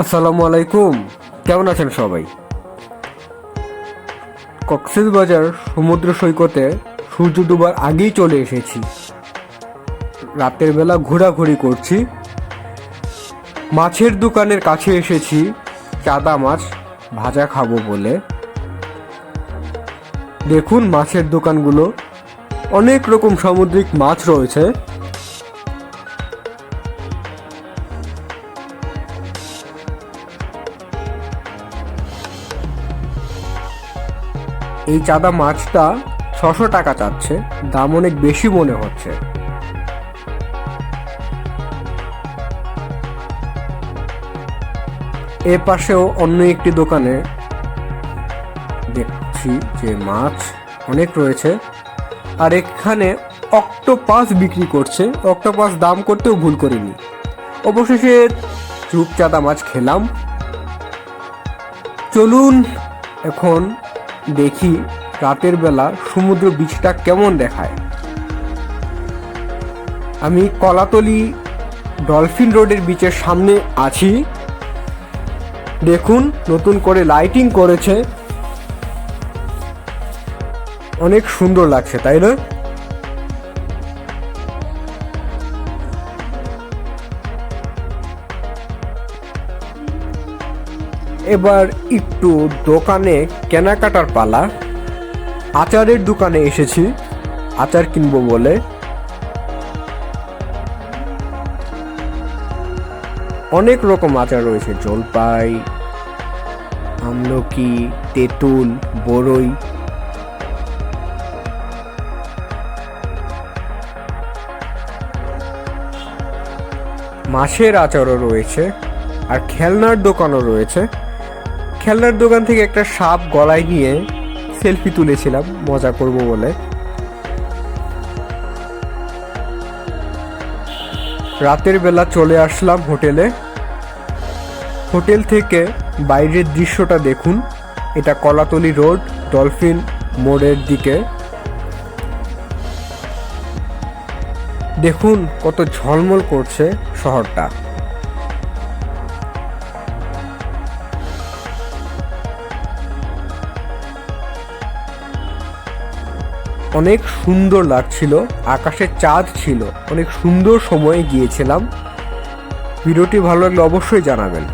আসসালামু আলাইকুম। কেমন আছেন সবাই? কক্সেস বাজার সমুদ্র সৈকতে সূর্য ডুবার আগেই চলে এসেছি। রাতের বেলা ঘোরাঘুরি করছি। মাছের দোকানের কাছে এসেছি। চাদা মাছ ভাজা খাব বলে। দেখুন মাছের দোকানগুলো। অনেক রকম সামুদ্রিক মাছ রয়েছে। এই চাদা মাছটা ছশো টাকা চাচ্ছে, দাম অনেক বেশি মনে হচ্ছে। এ পাশেও অন্য একটি দোকানে দেখছি যে মাছ অনেক রয়েছে, আর এখানে অক্টোপাস বিক্রি করছে। অক্টোপাস দাম করতেও ভুল করিনি। অবশেষে চুপচাদা মাছ খেলাম। চলুন এখন দেখি রাতের বেলা সমুদ্র বিচটা কেমন দেখায়। আমি কলাতলি ডলফিন রোডের বিচের সামনে আছি। দেখুন, নতুন করে লাইটিং করেছে। অনেক সুন্দর লাগছে, তাই না? এবার একটু দোকানে কেনাকাটার পালা। আচারের দোকানে এসেছি। আচার কিনবো বলে। অনেক রকম আচার রয়েছে। জলপাই, আমলকি, তেঁতুল বড়ই মাছের আচারও রয়েছে। আর খেলনার দোকানও রয়েছে। খেলনার দোকান থেকে একটা সাপ গলায় নিয়ে সেলফি তুলেছিলাম, মজা করব বলে। রাতের বেলা চলে আসলাম হোটেলে। হোটেল থেকে বাইরের দৃশ্যটা দেখুন। এটা কলাতলি রোড, ডলফিন মোড়ের দিকে। দেখুন কত ঝলমল করছে শহরটা। অনেক সুন্দর লাগছিল আকাশে চাঁদ ছিল, অনেক সুন্দর সময়ে গিয়েছিলাম। ভিডিওটি ভালো লাগলে অবশ্যই জানাবেন।